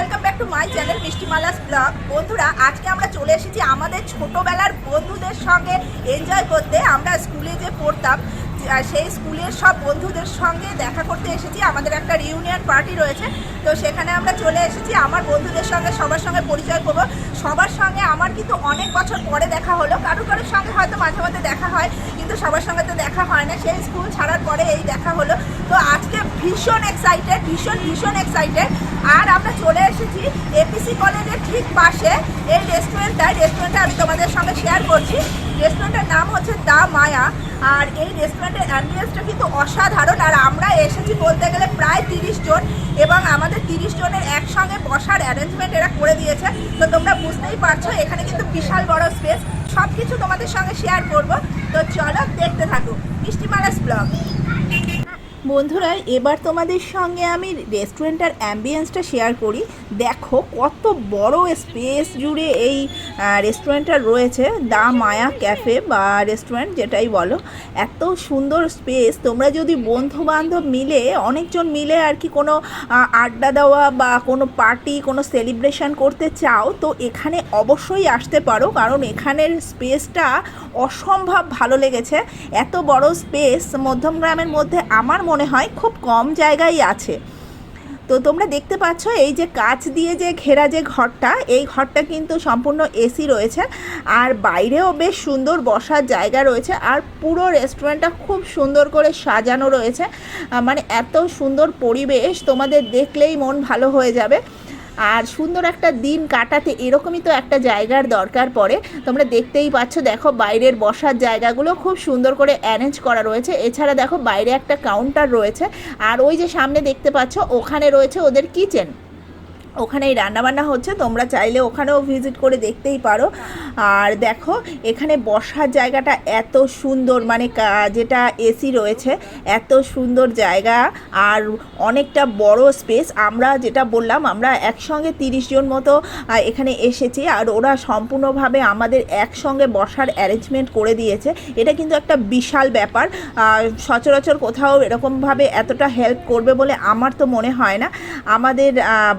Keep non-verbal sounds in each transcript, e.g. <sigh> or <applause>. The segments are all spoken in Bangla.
Welcome back to my channel মিষ্টিমালাস blog বন্ধুরা, আজকে আমরা চলে এসেছি আমাদের ছোটোবেলার বন্ধুদের সঙ্গে এনজয় করতে। আমরা স্কুলে যে পড়তাম সেই স্কুলের সব বন্ধুদের সঙ্গে দেখা করতে এসেছি। আমাদের একটা রিউনিয়ন পার্টি রয়েছে। তো সেখানে আমরা চলে এসেছি। আমার বন্ধুদের সঙ্গে, সবার সঙ্গে পরিচয় করব। সবার সঙ্গে আমার কিন্তু অনেক বছর পরে দেখা হলো। কারও কারোর সঙ্গে হয়তো মাঝে মাঝে দেখা হয়, কিন্তু সবার সঙ্গে তো দেখা হয় না। সেই স্কুল ছাড়ার পরে এই দেখা হলো। তো আজকে ভীষণ এক্সাইটেড ভীষণ ভীষণ এক্সাইটেড আর আমরা চলে এসেছি এপিসি কলেজের ঠিক পাশে। এই রেস্টুরেন্টটায় রেস্টুরেন্টটা আমি তোমাদের সঙ্গে শেয়ার করছি। রেস্টুরেন্টের নাম হচ্ছে দা মায়া। আর এই রেস্টুরেন্টের অ্যাম্বিয়েন্সটা কিন্তু অসাধারণ। আর আমরা এসেছি বলতে গেলে প্রায় তিরিশ জন এবং আমাদের তিরিশ জনের একসঙ্গে বসার অ্যারেঞ্জমেন্ট এরা করে দিয়েছে। তো তোমরা বুঝতেই পারছ, এখানে কিন্তু বিশাল বড় স্পেস সব কিছু তোমাদের সঙ্গে শেয়ার করব। তো চলো দেখতে থাকো। মিষ্টি মালাস ব্লগ বন্ধুরা, এবার তোমাদের সঙ্গে আমি রেস্টুরেন্টের অ্যাম্বিয়েন্সটা শেয়ার করি। দেখো কত বড় স্পেস জুড়ে এই রেস্টুরেন্টটা রয়েছে, দা মায়া ক্যাফে বা রেস্টুরেন্ট যেটাই বলো। এত সুন্দর স্পেস তোমরা যদি বন্ধু বান্ধব মিলে, অনেকজন মিলে আর কি কোনো আড্ডা দেওয়া বা কোনো পার্টি কোনো সেলিব্রেশন করতে চাও, তো এখানে অবশ্যই আসতে পারো। কারণ এখানের স্পেসটা অসম্ভব ভালো লেগেছে। এত বড় স্পেস মধ্যমগ্রামের মধ্যে আমার মনে হয় খুব কম জায়গায় আছে। তো তোমরা দেখতে পাচ্ছ এই যে কাচ দিয়ে যে ঘেরা যে ঘরটা, এই ঘরটা কিন্তু সম্পূর্ণ এসি রয়েছে। আর বাইরেও বেশ সুন্দর বসার জায়গা রয়েছে আর পুরো রেস্টুরেন্টটা খুব সুন্দর করে সাজানো রয়েছে। মানে এত সুন্দর পরিবেশ তোমাদের দেখলেই মন ভালো হয়ে যাবে। আর সুন্দর একটা দিন কাটাতে এরকমই তো একটা জায়গার দরকার পড়ে। তোমরা দেখতেই পাচ্ছ, দেখো বাইরের বসার জায়গাগুলো খুব সুন্দর করে অ্যারেঞ্জ করা রয়েছে। এছাড়া দেখো বাইরে একটা কাউন্টার রয়েছে। আর ওই যে সামনে দেখতে পাচ্ছ, ওখানে রয়েছে ওদের কিচেন ওখানেই রান্নাবান্না হচ্ছে, তোমরা চাইলে ওখানেও ভিজিট করে দেখতেই পারো। আর দেখো, এখানে বসার জায়গাটা এত সুন্দর মানে যেটা এসি রয়েছে, এত সুন্দর জায়গা। আর অনেকটা বড় স্পেস আমরা যেটা বললাম, আমরা একসঙ্গে তিরিশ জন মতো এখানে এসেছি। আর ওরা সম্পূর্ণভাবে আমাদের একসঙ্গে বসার অ্যারেঞ্জমেন্ট করে দিয়েছে। এটা কিন্তু একটা বিশাল ব্যাপার। সচরাচর কোথাও এরকমভাবে এতটা হেল্প করবে বলে আমার তো মনে হয় না। আমাদের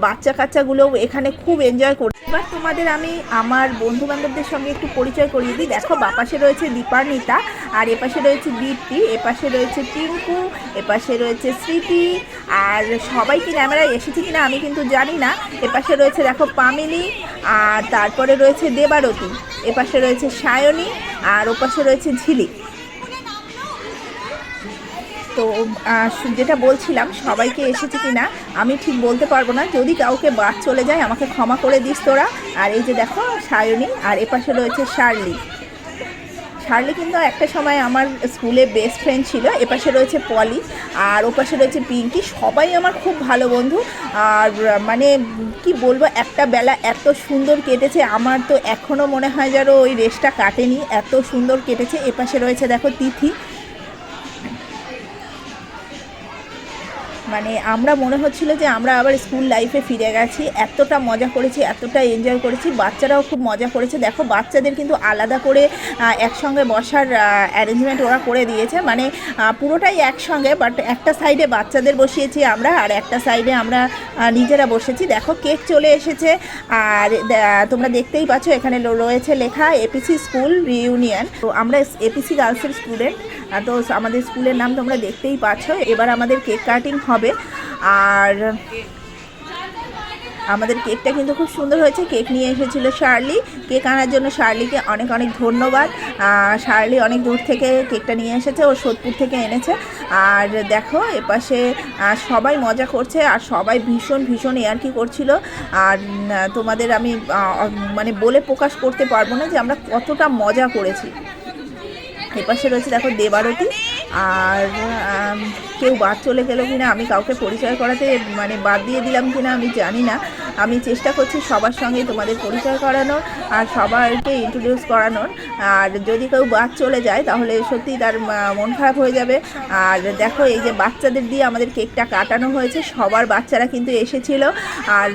বাচ্চা কাচ্চাগুলোও এখানে খুব এনজয় করছে এবার তোমাদের আমি আমার বন্ধু বান্ধবদের সঙ্গে একটু পরিচয় করিয়ে দিই। দেখো, বাপাশে রয়েছে দীপান্বিতা আর এপাশে রয়েছে দীপ্তি, এপাশে রয়েছে টিঙ্কু, এপাশে রয়েছে স্মৃতি, আর সবাই কি ক্যামেরায় এসেছে কিনা আমি কিন্তু জানি না। এপাশে রয়েছে দেখো পামিলি আর তারপরে রয়েছে দেবারতী, এপাশে রয়েছে সায়নী, আর ওপাশে রয়েছে ঝিলিক। তো যেটা বলছিলাম, সবাইকে এসেছে কি না আমি ঠিক বলতে পারব না। যদি কাউকে বাদ চলে যায়, আমাকে ক্ষমা করে দিস তোরা। আর এই যে দেখো, সায়নী, আর এপাশে রয়েছে শার্লি। শার্লি কিন্তু একটা সময় আমার স্কুলে বেস্ট ফ্রেন্ড ছিল, এপাশে রয়েছে পলি, আর ওপাশে রয়েছে পিঙ্কি। সবাই আমার খুব ভালো বন্ধু। আর মানে কি বলব, একটা বেলা এত সুন্দর কেটেছে। আমার তো এখনও মনে হয় যেন ওই রেসটা কাটেনি। এত সুন্দর কেটেছে। এপাশে রয়েছে দেখো তিথি। মানে আমরা মনে হচ্ছিল যে আমরা আবার স্কুল লাইফে ফিরে গেছি, এতটা মজা করেছি, এতটা এনজয় করেছি, বাচ্চারাও খুব মজা করেছে। দেখো, বাচ্চাদের কিন্তু আলাদা করে একসঙ্গে বসার অ্যারেঞ্জমেন্ট ওরা করে দিয়েছে। মানে পুরোটাই একসঙ্গে বাট একটা সাইডে বাচ্চাদের বসিয়েছি আমরা, আর একটা সাইডে আমরা নিজেরা বসেছি। দেখো, কেক চলে এসেছে, আর তোমরা দেখতেই পাচ্ছ, এখানে রয়েছে লেখা এপিসি স্কুল রিউনিয়ন তো আমরা এপিসি গার্লসের স্টুডেন্ট তো আমাদের স্কুলের নাম তোমরা দেখতেই পাচ্ছ। এবার আমাদের কেক কাটিং হবে। আর আমাদের কেকটা কিন্তু খুব সুন্দর হয়েছে। কেক নিয়ে এসেছিল শার্লি। কেক আনার জন্য শার্লিকে অনেক অনেক ধন্যবাদ। শার্লি অনেক দূর থেকে কেকটা নিয়ে এসেছে, ও সোদপুর থেকে এনেছে। আর দেখো, এপাশে সবাই মজা করছে আর সবাই ভীষণ ভীষণ ইয়ার্কি করছিল। আর তোমাদের আমি মানে বলে প্রকাশ করতে পারব না যে আমরা কতটা মজা করেছি। এপাশে রয়েছে, দেখো, দেবারতী। আর কেউ বাদ চলে গেলো কিনা আমি কাউকে পরিচয় করাতে মানে বাদ দিয়ে দিলাম কিনা আমি জানি না। আমি চেষ্টা করছি সবার সঙ্গে তোমাদের পরিচয় করানোর আর সবাইকে ইন্ট্রোডিউস করানোর। আর যদি কেউ বাদ চলে যায়, তাহলে সত্যি তার মন খারাপ হয়ে যাবে। আর দেখো, এই যে বাচ্চাদের দিয়ে আমাদের কেকটা কাটানো হয়েছে, সবার বাচ্চারা কিন্তু এসেছিল। আর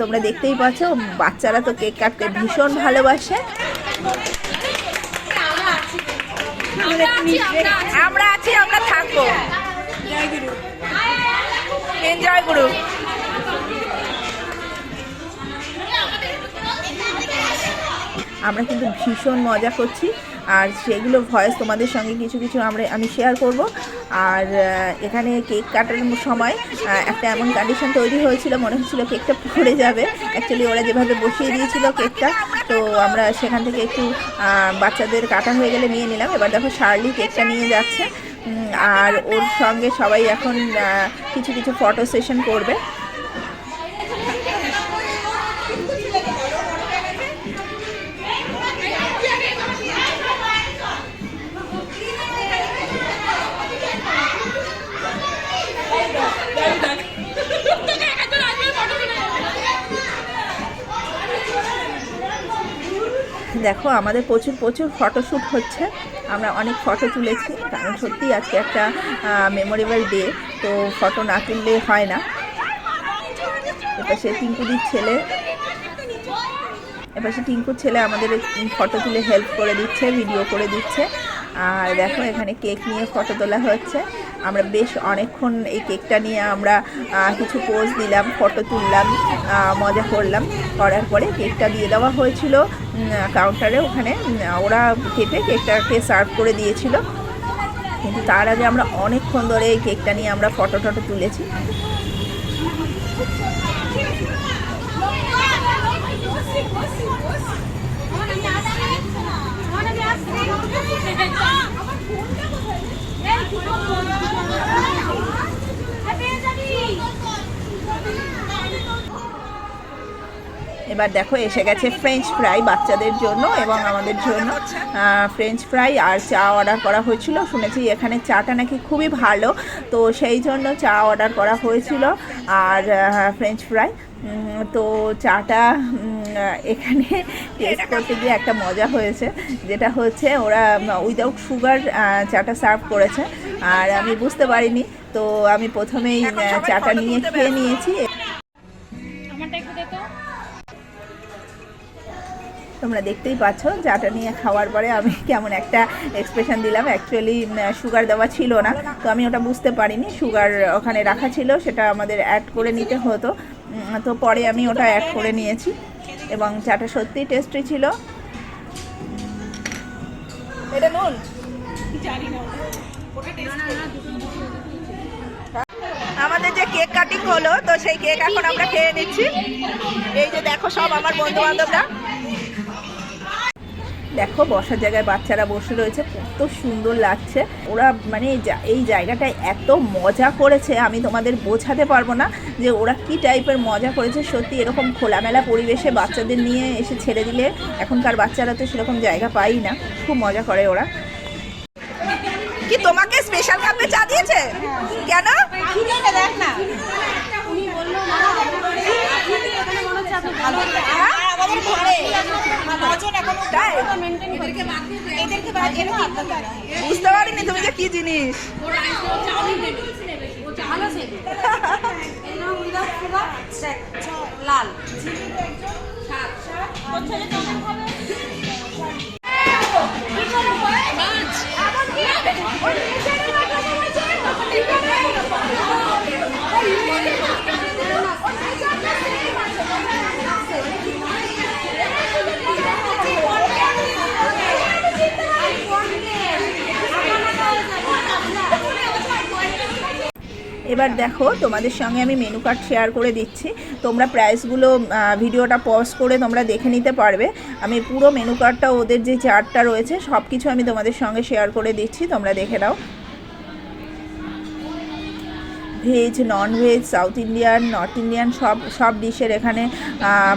তোমরা দেখতেই পাচ্ছ, বাচ্চারা তো কেক কাটতে ভীষণ ভালোবাসে। মানে আমরা আছি আমরা থাকব। এনজয় আমরা কিন্তু ভীষণ মজা করছি আর সেগুলো ভয়েস তোমাদের সঙ্গে কিছু কিছু আমরা আমি শেয়ার করব। আর এখানে কেক কাটার সময় একটা এমন কন্ডিশন তৈরি হয়েছিল মনে হচ্ছিল কেকটা পড়ে যাবে। অ্যাকচুয়ালি ওরা যেভাবে বসিয়ে দিয়েছিল কেকটা তো আমরা সেখান থেকে একটু বাচ্চাদের কাটা হয়ে গেলে নিয়ে নিলাম। এবার দেখো শার্লি কেকটা নিয়ে যাচ্ছে। আর ওর সঙ্গে সবাই এখন কিছু কিছু ফটো সেশন করবে। দেখো, আমাদের প্রচুর প্রচুর ফটোশ্যুট হচ্ছে। আমরা অনেক ফটো তুলেছি, কারণ সত্যি আজকে একটা মেমোরেবল ডে তো ফটো না তুললে হয় না। এবার সে টিঙ্কুদির ছেলে, এবার সে টিঙ্কুর ছেলে আমাদের ফটো তুলে হেল্প করে দিচ্ছে ভিডিও করে দিচ্ছে। আর দেখো, এখানে কেক নিয়ে ফটো তোলা হচ্ছে। আমরা বেশ অনেকক্ষণ এই কেকটা নিয়ে আমরা কিছু পোজ দিলাম ফটো তুললাম মজা করলাম। করার পরে কেকটা দিয়ে দেওয়া হয়েছিল কাউন্টারে ওখানে ওরা কেটে কেকটাকে সার্ভ করে দিয়েছিল। কিন্তু তার আগে আমরা অনেকক্ষণ ধরে এই কেকটা নিয়ে আমরা ফটো টটো তুলেছি। এবার দেখো, এসে গেছে ফ্রেঞ্চ ফ্রাই বাচ্চাদের জন্য এবং আমাদের জন্য। ফ্রেঞ্চ ফ্রাই আর চা অর্ডার করা হয়েছিল। শুনেছি এখানে চাটা নাকি খুবই ভালো। তো সেই জন্য চা অর্ডার করা হয়েছিল। আর ফ্রেঞ্চ ফ্রাই তো চাটা এখানে টেস্ট করতে গিয়ে একটা মজা হয়েছে। যেটা হচ্ছে ওরা উইদাউট সুগার চাটা সার্ভ করেছে। আর আমি বুঝতে পারিনি। তো আমি প্রথমেই চাটা নিয়ে খেয়ে নিয়েছি। তোমরা দেখতেই পাচ্ছ চাটা নিয়ে খাওয়ার পরে আমি <laughs> কেমন একটা এক্সপ্রেশন দিলাম। অ্যাকচুয়ালি সুগার দেওয়া ছিল না, তো আমি ওটা বুঝতে পারিনি। সুগার ওখানে রাখা ছিল, সেটা আমাদের অ্যাড করে নিতে হতো। তো পরে আমি ওটা অ্যাড করে নিয়েছি, এবং চাটা সত্যিই টেস্টি ছিল। এটা নুন? আমাদের যে কেক কাটিং হলো, তো সেই কেক এখন আমরা খেয়ে নিচ্ছি। এই যে দেখো সব আমার বন্ধু বান্ধবরা দেখো বসার জায়গায় বাচ্চারা বসে রয়েছে, কত সুন্দর লাগছে। ওরা মানে এই জায়গাটায় এত মজা করেছে, আমি তোমাদের বোঝাতে পারব না যে ওরা কি টাইপের মজা করেছে। সত্যি এরকম খোলামেলা পরিবেশে বাচ্চাদের নিয়ে এসে ছেড়ে দিলে এখনকার বাচ্চারা তো সেরকম জায়গা পাই না, খুব মজা করে ওরা। কি তোমাকে স্পেশাল কাপে চা দিয়েছে? কেন? দেখ না। বুঝতে পারিনি তুমি যে কি জিনিস। লাল এবার দেখো, তোমাদের সঙ্গে আমি মেনু কার্ড শেয়ার করে দিচ্ছি। তোমরা প্রাইসগুলো ভিডিওটা পজ করে তোমরা দেখে নিতে পারবে। আমি পুরো মেনু কার্ডটা ওদের যে চার্টটা রয়েছে সব কিছু আমি তোমাদের সঙ্গে শেয়ার করে দিচ্ছি, তোমরা দেখে নাও। Veg non veg South Indian North Indian সব সব ডিশের এখানে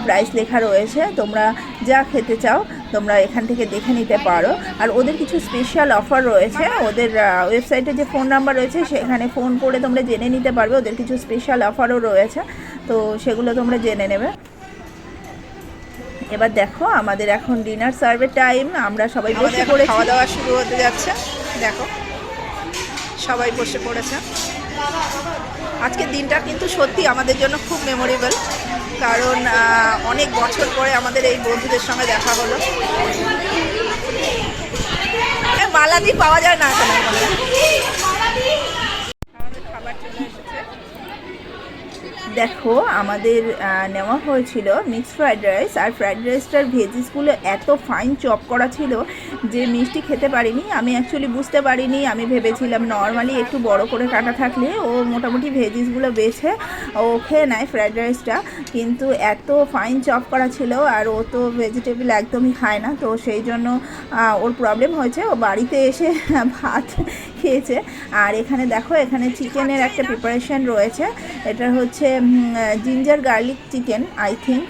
প্রাইস লেখা রয়েছে। তোমরা যা খেতে চাও তোমরা এখান থেকে দেখে নিতে পারো। আর ওদের কিছু স্পেশাল অফার রয়েছে। ওদের ওয়েবসাইটে যে ফোন নাম্বার রয়েছে সেখানে ফোন করে তোমরা জেনে নিতে পারবে। ওদের কিছু স্পেশাল অফারও রয়েছে। তো সেগুলো তোমরা জেনে নেবে। এবার দেখো আমাদের এখন ডিনার সার্ভের টাইম আমরা সবাই বসে পড়েছি। খাওয়া দাওয়া শুরু হতে যাচ্ছে। দেখো সবাই বসে পড়েছে। আজকের দিনটা কিন্তু সত্যি আমাদের জন্য খুব মেমোরেবল কারণ অনেক বছর পরে আমাদের এই বন্ধুদের সঙ্গে দেখা হলো। এ, মালাদি পাওয়া যায় না এখন আমাদের খাবার চলে এসেছে দেখো, আমাদের নেওয়া হয়েছিল মিক্স ফ্রাইড রাইস আর ফ্রাইড রাইসটার ভেজিসগুলো এত ফাইন চপ করা ছিল যে মিষ্টি খেতে পারিনি। আমি অ্যাকচুয়ালি বুঝতে পারিনি। আমি ভেবেছিলাম নর্মালি একটু বড় করে কাটা থাকলে ও মোটামুটি ভেজিসগুলো বেছে ও খেয়ে নেয় ফ্রাইড রাইসটা কিন্তু এত ফাইন চপ করা ছিল আর ও তো ভেজিটেবল একদমই খায় না। তো সেই জন্য ওর প্রবলেম হয়েছে। ও বাড়িতে এসে ভাত খেয়েছে। আর এখানে দেখো এখানে চিকেনের একটা প্রিপারেশন রয়েছে। এটা হচ্ছে ginger garlic chicken I think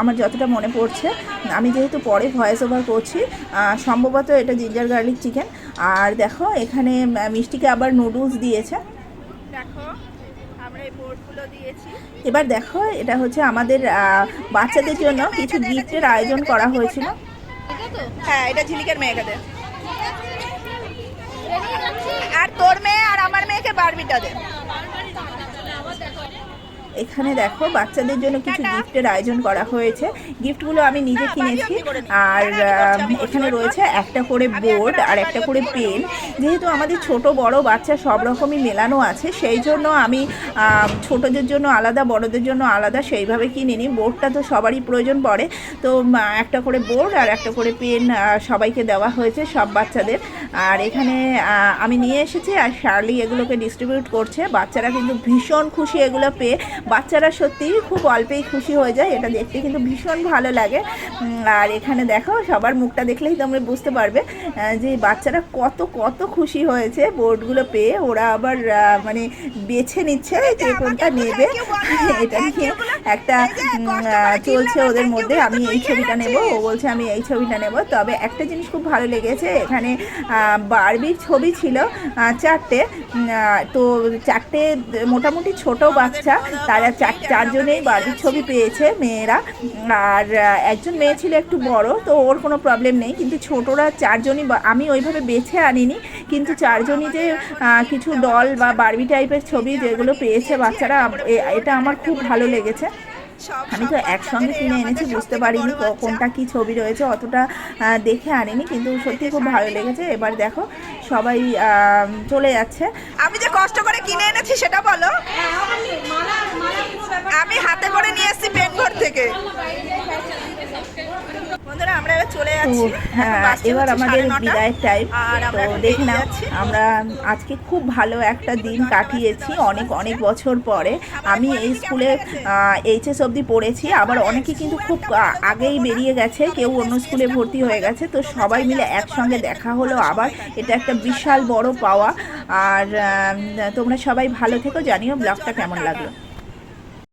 আমার যতটা মনে পড়ছে। আমি যেহেতু পরে ভয়েস ওভার করছি সম্ভবত এটা জিঞ্জার গার্লিক চিকেন আর দেখো এখানে মিষ্টিকে আবার নুডলস দিয়েছে। দেখো আমরা এই বোর্ডগুলো দিয়েছি। এবার দেখো এটা হচ্ছে আমাদের বাচ্চাদের জন্য কিছু গিফটের আয়োজন করা হয়েছিল। হ্যাঁ এটা ঝিলিকের মেয়েকে আর তোর মেয়ে আর আমার মেয়েকে বারবিটা দে। এখানে দেখো বাচ্চাদের জন্য কিছু গিফটের আয়োজন করা হয়েছে। গিফটগুলো আমি নিজে কিনেছি। আর এখানে রয়েছে একটা করে বোর্ড আর একটা করে পেন। যেহেতু আমাদের ছোট বড় বাচ্চা সব রকমই মেলানো আছে সেই জন্য আমি ছোটদের জন্য আলাদা বড়দের জন্য আলাদা সেইভাবে কিনিনি বোর্ডটা তো সবারই প্রয়োজন পড়ে। তো একটা করে বোর্ড আর একটা করে পেন সবাইকে দেওয়া হয়েছে সব বাচ্চাদের। আর এখানে আমি নিয়ে এসেছি আর শার্লি এগুলোকে ডিস্ট্রিবিউট করছে। বাচ্চারা কিন্তু ভীষণ খুশি এগুলো পেয়ে। বাচ্চারা সত্যিই খুব অল্পেই খুশি হয়ে যায় এটা দেখতে কিন্তু ভীষণ ভালো লাগে। আর এখানে দেখো সবার মুখটা দেখলেই তোমরা বুঝতে পারবে যে বাচ্চারা কত কত খুশি হয়েছে বোর্ডগুলো পেয়ে। ওরা আবার মানে বেছে নিচ্ছে যে কোনটা নেবে। <laughs> এটা নিয়ে একটা চলছে ওদের মধ্যে। আমি এই ছবিটা নেব ও বলছে আমি এই ছবিটা নেব। তবে একটা জিনিস খুব ভালো লেগেছে এখানে বারবির ছবি ছিল চারটে। তো চারটে মোটামুটি ছোট বাচ্চা, তারা চার, চারজনেই বারবির ছবি পেয়েছে মেয়েরা। আর একজন মেয়ে ছিল একটু বড়, তো ওর কোনো প্রবলেম নেই। কিন্তু ছোটরা চারজনই আমি ওইভাবে বেছে আনিনি। কিন্তু চারজনই যে কিছু ডল বা বারবি টাইপের ছবি যেগুলো পেয়েছে বাচ্চারা এটা আমার খুব ভালো লেগেছে। আমি তো একসঙ্গে কিনে এনেছি বুঝতে পারিনি কোনটা কি ছবি রয়েছে অতটা দেখে আনিনি কিন্তু সত্যি খুব ভালো লেগেছে। এবার দেখো সবাই চলে যাচ্ছে। আমি যে কষ্ট করে কিনে এনেছি সেটা বলো। মালা মালা পুরো ব্যাপার আমি হাতে করে নিয়ে এসেছি বেঙ্গর থেকে। বন্ধুরা আমরা এবার চলে যাচ্ছি। হ্যাঁ এবার আমাদের। বিদায়ের টাইম তো দেখে যাচ্ছি। আমরা আজকে খুব ভালো একটা দিন কাটিয়েছি অনেক অনেক বছর পরে। আমি এই স্কুলে এইচএস অবধি পড়েছি। আবার অনেকে কিন্তু খুব আগেই বেরিয়ে গেছে কেউ অন্য স্কুলে ভর্তি হয়ে গেছে। তো সবাই মিলে একসঙ্গে দেখা হলো আবার। এটা একটা বিশাল বড় পাওয়া। আর তোমরা সবাই ভালো থেকো। জানিও ব্লগটা কেমন লাগল?